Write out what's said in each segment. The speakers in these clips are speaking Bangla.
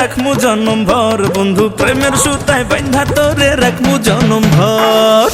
রাখমু জনম ভর। বন্ধু প্রেমের সুতায় বান্ধা তোরে রাখমু জনম ভর।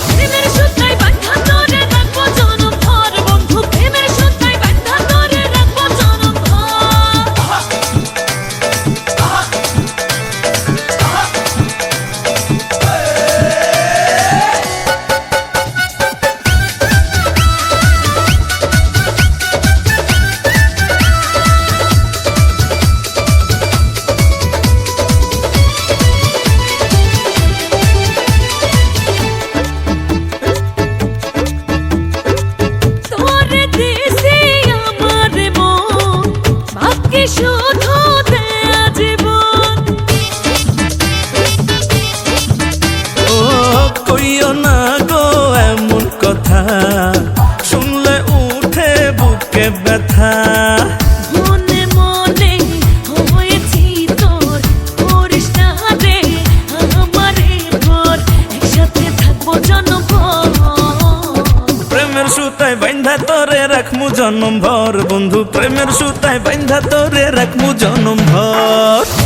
কইও না গো এমন কথা। শুনলে উঠে বুকে ব্যথা। সুতায় বান্ধা তোরে রাখমু জনম ভর। বন্ধু প্রেমের সুতায় বান্ধা তোরে রাখমু জনম ভর।